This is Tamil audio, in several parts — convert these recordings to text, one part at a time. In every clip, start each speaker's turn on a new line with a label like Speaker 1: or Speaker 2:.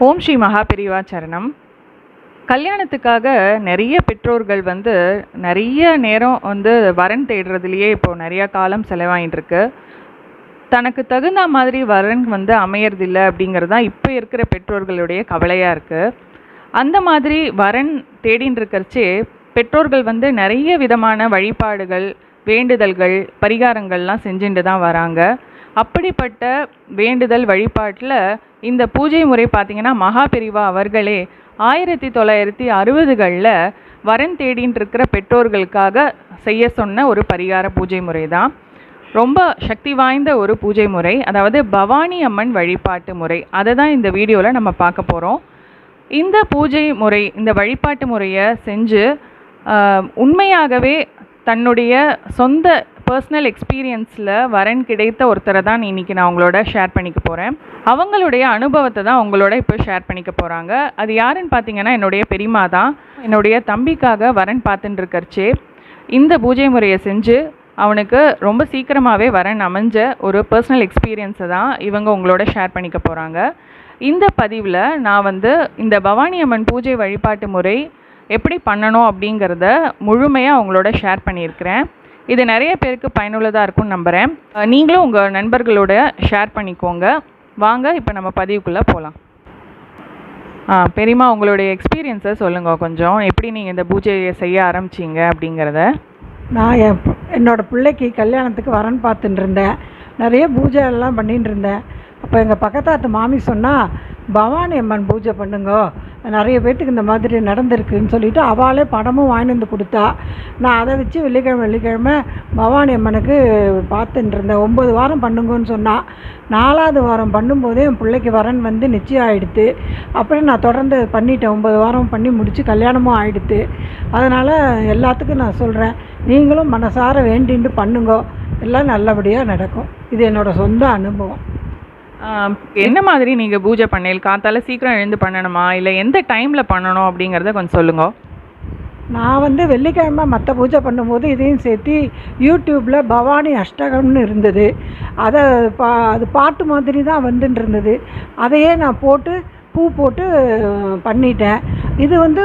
Speaker 1: ஓம் ஸ்ரீ மகாபிரிவா சரணம் கல்யாணத்துக்காக நிறைய பெற்றோர்கள் வந்து நிறைய நேரம் வந்து வரன் தேடுறதுலையே இப்போது நிறையா காலம் செலவாயின்ட்டுருக்கு தனக்கு தகுந்த மாதிரி வரன் வந்து அமையறதில்லை அப்படிங்கிறது தான் இப்போ இருக்கிற பெற்றோர்களுடைய கவலையாக இருக்குது அந்த மாதிரி வரன் தேடின்னு பெற்றோர்கள் வந்து நிறைய விதமான வழிபாடுகள் வேண்டுதல்கள் பரிகாரங்கள்லாம் செஞ்சுட்டு தான் வராங்க. அப்படிப்பட்ட வேண்டுதல் வழிபாட்டில் இந்த பூஜை முறை பார்த்திங்கன்னா மகாபெரிவா அவர்களே ஆயிரத்தி தொள்ளாயிரத்தி அறுபதுகளில் வரன் தேடின்னு இருக்கிற பெற்றோர்களுக்காக செய்ய சொன்ன ஒரு பரிகார பூஜை முறை தான் ரொம்ப சக்தி வாய்ந்த ஒரு பூஜை முறை. அதாவது பவானி அம்மன் வழிபாட்டு முறை. அதை தான் இந்த வீடியோவில் நம்ம பார்க்க போகிறோம் இந்த பூஜை முறை இந்த வழிபாட்டு முறையை செஞ்சு உண்மையாகவே தன்னுடைய சொந்த பர்சனல் எக்ஸ்பீரியன்ஸில் வரன் கிடைத்த ஒருத்தரை தான் இன்னைக்கு நான் உங்களோட ஷேர் பண்ணிக்க போகிறேன் அவங்களுடைய அனுபவத்தை தான் உங்களோட இப்போ ஷேர் பண்ணிக்க போகிறாங்க அது யாருன்னு பார்த்தீங்கன்னா என்னுடைய பெரியம்மா தான். என்னுடைய தம்பிக்காக வரன் பார்த்துட்டு இந்த பூஜை முறையை செஞ்சு அவனுக்கு ரொம்ப சீக்கிரமாகவே வரன் அமைஞ்ச ஒரு பர்சனல் எக்ஸ்பீரியன்ஸை தான் இவங்க உங்களோட ஷேர் பண்ணிக்க போகிறாங்க இந்த பதிவில் நான் வந்து இந்த பவானி அம்மன் பூஜை வழிபாட்டு முறை எப்படி பண்ணணும் அப்படிங்கிறத முழுமையாக அவங்களோட ஷேர் பண்ணியிருக்கிறேன். இது நிறைய பேருக்கு பயனுள்ளதாக இருக்கும்னு நம்புகிறேன் நீங்களும் உங்கள் நண்பர்களோட ஷேர் பண்ணிக்கோங்க. வாங்க இப்போ நம்ம பதிவுக்குள்ளே போகலாம் ஆ பெரியம்மா உங்களுடைய எக்ஸ்பீரியன்ஸை சொல்லுங்கள் கொஞ்சம். எப்படி நீங்கள் இந்த பூஜையை செய்ய ஆரம்பிச்சீங்க அப்படிங்கிறத?
Speaker 2: நான் என் என்னோடய பிள்ளைக்கு கல்யாணத்துக்கு வரன் பார்த்துட்டு இருந்தேன். நிறைய பூஜை எல்லாம் பண்ணிட்டு இருந்தேன். அப்போ எங்கள் பக்கத்தாத்து மாமி சொன்னால் பவானி அம்மன் பூஜை பண்ணுங்க. நிறைய பேர்த்துக்கு இந்த மாதிரி நடந்திருக்குன்னு சொல்லிட்டு அவளே படமும் வாங்கி வந்து கொடுத்தா. நான் அதை வச்சு வெள்ளிக்கிழமை வெள்ளிக்கிழமை பவானி அம்மனுக்கு பார்த்துட்டு இருந்தேன். ஒம்பது வாரம் பண்ணுங்கன்னு சொன்னால் நாலாவது வாரம் பண்ணும்போதே என் பிள்ளைக்கு வரன் வந்து நிச்சயம் ஆயிடுத்து. அப்புறம் நான் தொடர்ந்து பண்ணிட்டேன். ஒம்பது வாரம் பண்ணி முடித்து கல்யாணமும் ஆகிடுது அதனால் எல்லாத்துக்கும் நான் சொல்கிறேன் நீங்களும் மனசார வேண்டிட்டு பண்ணுங்க. எல்லாம் நல்லபடியாக நடக்கும். இது என்னோடய சொந்த அனுபவம்.
Speaker 1: என்ன மாதிரி நீங்கள் பூஜை பண்ணீங்க காத்தால சீக்கிரம் எழுந்து பண்ணணுமா? இல்லை எந்த டைமில் பண்ணணும் அப்படிங்கிறத கொஞ்சம் சொல்லுங்க.
Speaker 2: நான் வந்து வெள்ளிக்கிழமை மற்ற பூஜை பண்ணும்போது இதையும் சேர்த்து யூடியூப்பில் பவானி அஷ்டகம்னு இருந்தது. அதை பா அது பாட்டு மாதிரி தான் வந்துட்டு இருந்தது. அதையே நான் போட்டு பூ போட்டு பண்ணிட்டேன். இது வந்து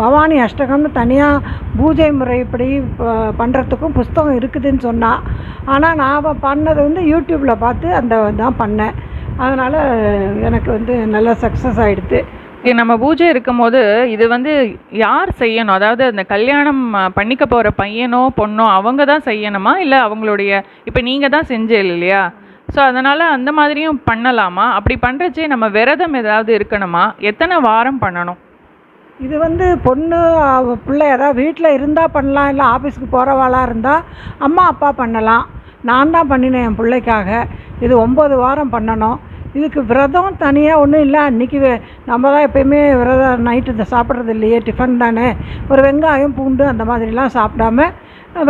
Speaker 2: பவானி அஷ்டகம்னு தனியாக பூஜை முறைப்படி ப- பண்ணுறதுக்கும் புஸ்தகம் இருக்குதுன்னு சொன்னால் ஆனால் நான் பண்ணது வந்து யூடியூப்பில் பார்த்து அந்த தான் பண்ணேன். அதனால் எனக்கு வந்து நல்லா சக்ஸஸ் ஆகிடுது
Speaker 1: இது நம்ம பூஜை இருக்கும்போது இது வந்து யார் செய்யணும்? அதாவது அந்த கல்யாணம் பண்ணிக்க போகிற பையனோ பொண்ணோ அவங்க தான் செய்யணுமா? இல்லை அவங்களுடைய இப்போ நீங்கள் தான் செஞ்சே இல்லையா? ஸோ அதனால் அந்த மாதிரியும் பண்ணலாமா? அப்படி பண்ணுறச்சே நம்ம விரதம் ஏதாவது இருக்கணுமா? எத்தனை வாரம் பண்ணணும்?
Speaker 2: இது வந்து பொண்ணு பிள்ளை ஏதாவது வீட்டில் இருந்தால் பண்ணலாம் இல்லை ஆஃபீஸ்க்கு போகிறவாளாக இருந்தால் அம்மா அப்பா பண்ணலாம். நான் தான் பண்ணினேன் என் பிள்ளைக்காக. இது ஒம்பது வாரம் பண்ணணும். இதுக்கு விரதம் தனியாக ஒன்றும் இல்லை. அன்றைக்கி நம்ம தான் எப்பயுமே விரதம் நைட்டு இந்த சாப்பிட்றது இல்லையே டிஃபன் தானே. ஒரு வெங்காயம் பூண்டு அந்த மாதிரிலாம் சாப்பிடாம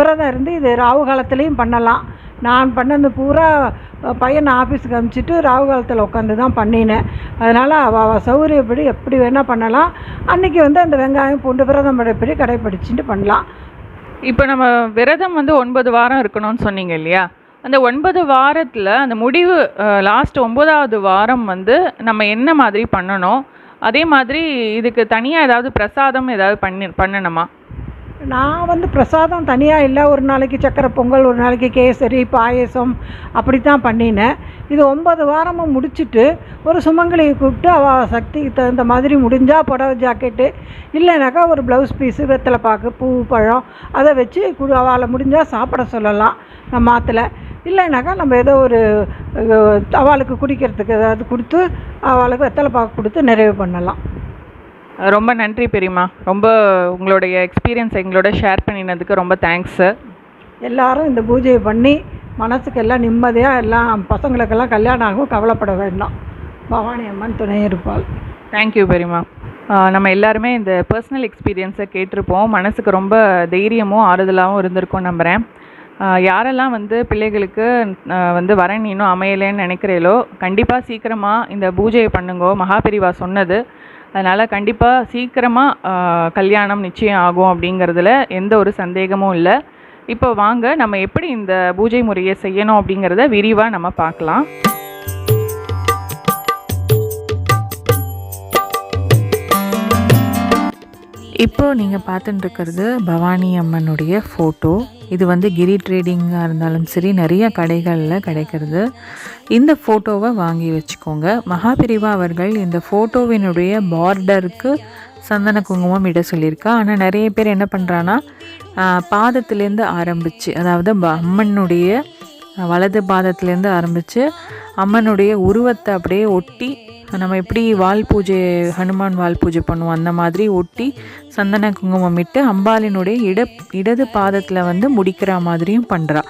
Speaker 2: விரதம் இருந்து இது ராவு காலத்துலேயும் பண்ணலாம். நான் பண்ணது பூரா பையனை ஆஃபீஸுக்கு அனுப்பிச்சிட்டு ராகு காலத்தில் உட்காந்து தான் பண்ணினேன். அதனால் அவள் அவள் சௌகரியப்படி எப்படி வேணால் பண்ணலாம். அன்றைக்கி வந்து அந்த வெங்காயம் பூண்டு விரதம் படைப்படி கடைப்பிடிச்சிட்டு பண்ணலாம்.
Speaker 1: இப்போ நம்ம விரதம் வந்து ஒன்பது வாரம் இருக்கணும்னு சொன்னீங்க இல்லையா? அந்த ஒன்பது வாரத்தில் அந்த முடிவு லாஸ்ட் ஒன்பதாவது வாரம் வந்து நம்ம என்ன மாதிரி பண்ணணும்? அதே மாதிரி இதுக்கு தனியாக ஏதாவது பிரசாதம் ஏதாவது பண்ணி பண்ணணுமா?
Speaker 2: நான் வந்து பிரசாதம் தனியாக இல்லை. ஒரு நாளைக்கு சக்கரை பொங்கல் ஒரு நாளைக்கு கேசரி பாயசம் அப்படி தான் பண்ணினேன். இது ஒன்பது வாரமும் முடிச்சுட்டு ஒரு சுமங்கலியை கூப்பிட்டு அவள் சக்திக்கு தகுந்த மாதிரி முடிஞ்சால் புடவை ஜாக்கெட்டு இல்லைனாக்கா ஒரு ப்ளவுஸ் பீஸு வெத்தலை பாக்கு பூ பழம் அதை வச்சு குடு அவளை முடிஞ்சால் சாப்பிட சொல்லலாம். நம்ம ஆற்றுல இல்லைனாக்கா நம்ம ஏதோ ஒரு அவளுக்கு குடிக்கிறதுக்கு ஏதாவது கொடுத்து அவளுக்கு வெத்தலை பாக்கு கொடுத்து நிறைவு பண்ணலாம்.
Speaker 1: ரொம்ப நன்றி பெரியம்மா. ரொம்ப உங்களுடைய எக்ஸ்பீரியன்ஸ் எங்களோட ஷேர் பண்ணினதுக்கு ரொம்ப தேங்க்ஸு
Speaker 2: எல்லாரும் இந்த பூஜையை பண்ணி மனசுக்கு எல்லாம் நிம்மதியாக எல்லாம் பசங்களுக்கெல்லாம் கல்யாணம் ஆகும் கவலைப்பட வேண்டாம். பவானி அம்மன் துணை இருப்பாள்.
Speaker 1: தேங்க்யூ பெரியம்மா. நம்ம எல்லாருமே இந்த பர்சனல் எக்ஸ்பீரியன்ஸை கேட்டிருப்போம். மனசுக்கு ரொம்ப தைரியமும் ஆறுதலாகவும் இருந்திருக்கும் நம்புகிறேன் யாரெல்லாம் வந்து பிள்ளைகளுக்கு வந்து வரன் இன்னும் அமையலைன்னு நினைக்கிறீங்களோ கண்டிப்பாக சீக்கிரமாக இந்த பூஜையை பண்ணுங்கோ. மகாபெரிவா சொன்னது. அதனால் கண்டிப்பாக சீக்கிரமாக கல்யாணம் நிச்சயம் ஆகும் அப்படிங்கிறதுல எந்த ஒரு சந்தேகமும் இல்லை. இப்போ வாங்க நம்ம எப்படி இந்த பூஜை முறையை செய்யணும் அப்படிங்கிறத விரிவாக நம்ம பார்க்கலாம்.
Speaker 3: இப்போது நீங்கள் பார்த்துட்டு இருக்கிறது பவானி அம்மனுடைய ஃபோட்டோ இது வந்து கிரி ட்ரேடிங்காக இருந்தாலும் சரி நிறைய கடைகளில் கிடைக்கிறது. இந்த ஃபோட்டோவை வாங்கி வச்சுக்கோங்க. மகாபிரிவா அவர்கள் இந்த ஃபோட்டோவினுடைய பார்டருக்கு சந்தன குங்குமம் இட சொல்லியிருக்கா. ஆனால் நிறைய பேர் என்ன பண்ணுறான்னா பாதத்துலேருந்து ஆரம்பித்து அதாவது ப- அம்மனுடைய வலது பாதத்துலேருந்து ஆரம்பித்து அம்மனுடைய உருவத்தை அப்படியே ஒட்டி நம்ம எப்படி வால் பூஜை ஹனுமான் வால் பூஜை பண்ணுவோம் அந்த மாதிரி ஒட்டி சந்தன குங்குமம் இட்டு அம்பாளினுடைய இட இடது பாதத்தில் வந்து முடிக்கிற மாதிரியும் பண்ணுறா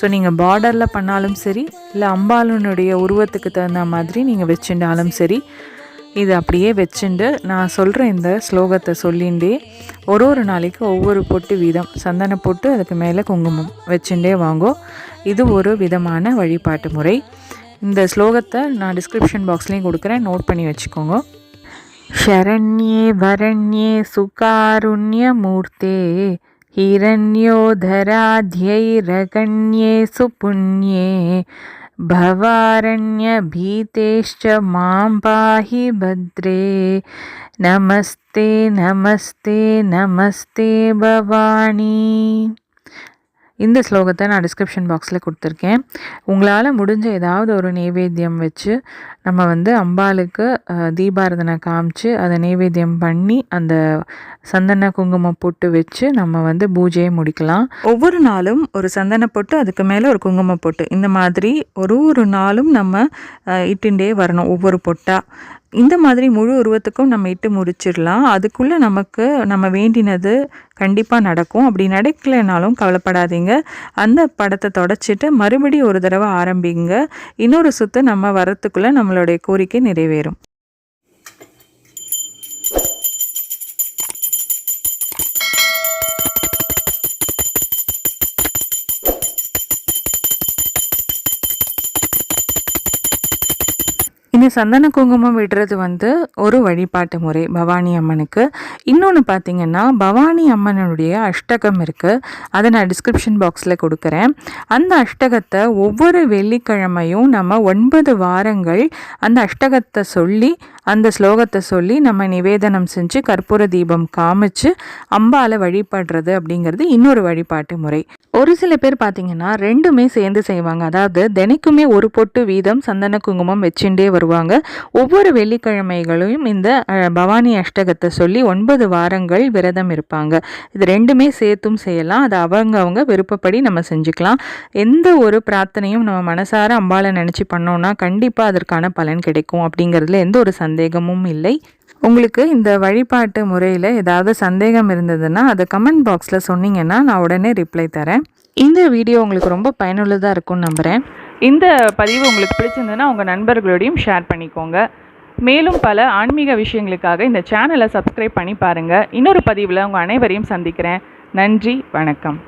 Speaker 3: ஸோ நீங்கள் பார்டரில் பண்ணாலும் சரி இல்லை அம்பாளினுடைய உருவத்துக்கு தகுந்த மாதிரி நீங்கள் வச்சுட்டாலும் சரி இது அப்படியே வச்சுண்டு நான் சொல்கிற இந்த ஸ்லோகத்தை சொல்லிண்டே ஒரு ஒரு நாளைக்கு ஒவ்வொரு பொட்டு வீதம் சந்தன பொட்டு அதுக்கு மேலே குங்குமம் வச்சுட்டே வாங்கோ. இது ஒரு விதமான வழிபாட்டு முறை. இந்த ஸ்லோகத்தை நான் டிஸ்கிரிப்ஷன் பாக்ஸ்லேயும் கொடுக்குறேன் நோட் பண்ணி வச்சுக்கோங்க शरण्ये वरण्ये सुकारुण्यमूर्ते हिरण्योधराध्यैरगण्ये सुपुण्ये भवारण्यभीतेश्च मां पाहि भद्रे नमस्ते नमस्ते नमस्ते भवानी இந்த ஸ்லோகத்தை நான் டிஸ்கிரிப்ஷன் பாக்ஸில் கொடுத்துருக்கேன். உங்களால் முடிஞ்ச ஏதாவது ஒரு நைவேத்தியம் வச்சு நம்ம வந்து அம்பாளுக்கு தீபாரதனை காமிச்சு அதை நைவேத்தியம் பண்ணி அந்த சந்தன குங்குமம் பொட்டு வச்சு நம்ம வந்து பூஜையை முடிக்கலாம். ஒவ்வொரு நாளும் ஒரு சந்தன பொட்டு அதுக்கு மேலே ஒரு குங்குமம் பொட்டு. இந்த மாதிரி ஒரு ஒரு நாளும் நம்ம இட்டுண்டே வரணும் ஒவ்வொரு பொட்டாக இந்த மாதிரி முழு உருவத்துக்கும் நம்ம இட்டு முடிச்சிடலாம். அதுக்குள்ளே நமக்கு நம்ம வேண்டினது கண்டிப்பாக நடக்கும். அப்படி நடக்கலைனாலும் கவலைப்படாதீங்க. அந்த படத்தை தொடச்சிட்டு மறுபடியும் ஒரு தடவை ஆரம்பிங்க. இன்னொரு சுற்று நம்ம வரத்துக்குள்ளே நம்மளுடைய கோரிக்கை நிறைவேறும். இந்த சந்தன குங்குமம் விடுறது வந்து ஒரு வழிபாட்டு முறை பவானி அம்மனுக்கு. இன்னொன்று பார்த்தீங்கன்னா பவானி அம்மனுடைய அஷ்டகம் இருக்குது அதை நான் டிஸ்கிரிப்ஷன் பாக்ஸில் கொடுக்குறேன். அந்த அஷ்டகத்தை ஒவ்வொரு வெள்ளிக்கிழமையும் நம்ம ஒன்பது வாரங்கள் அந்த அஷ்டகத்தை சொல்லி அந்த ஸ்லோகத்தை சொல்லி நம்ம நிவேதனம் செஞ்சு கற்பூர தீபம் காமிச்சு அம்பால வழிபடுறது அப்படிங்கிறது இன்னொரு வழிபாட்டு முறை. ஒரு சில பேர் பார்த்தீங்கன்னா ரெண்டுமே சேர்ந்து செய்வாங்க. அதாவது தினைக்குமே ஒரு பொட்டு வீதம் சந்தன குங்குமம் வச்சுட்டே வருவாங்க. ஒவ்வொரு வெள்ளிக்கிழமைகளையும் இந்த பவானி அஷ்டகத்தை சொல்லி ஒன்பது வாரங்கள் விரதம் இருப்பாங்க. இது ரெண்டுமே சேர்த்தும் செய்யலாம். அது அவங்க அவங்க விருப்பப்படி நம்ம செஞ்சுக்கலாம். எந்த ஒரு பிரார்த்தனையும் நம்ம மனசார அம்பாளை நினச்சி பண்ணோம்னா கண்டிப்பாக அதற்கான பலன் கிடைக்கும் அப்படிங்கிறதுல எந்த ஒரு சந்தேகமும் இல்லை. உங்களுக்கு இந்த வழிபாட்டு முறையில் ஏதாவது சந்தேகம் இருந்ததுன்னா அதை கமெண்ட் பாக்ஸில் சொன்னீங்கன்னா நான் உடனே ரிப்ளை தரேன். இந்த வீடியோ உங்களுக்கு ரொம்ப பயனுள்ளதாக இருக்கும்னு நம்புகிறேன் இந்த பதிவு உங்களுக்கு பிடிச்சிருந்ததுன்னா உங்கள் நண்பர்களோடையும் ஷேர் பண்ணிக்கோங்க. மேலும் பல ஆன்மீக விஷயங்களுக்காக இந்த சேனலை சப்ஸ்கிரைப் பண்ணி பாருங்கள் இன்னொரு பதிவில் உங்கள் அனைவரையும் சந்திக்கிறேன். நன்றி வணக்கம்.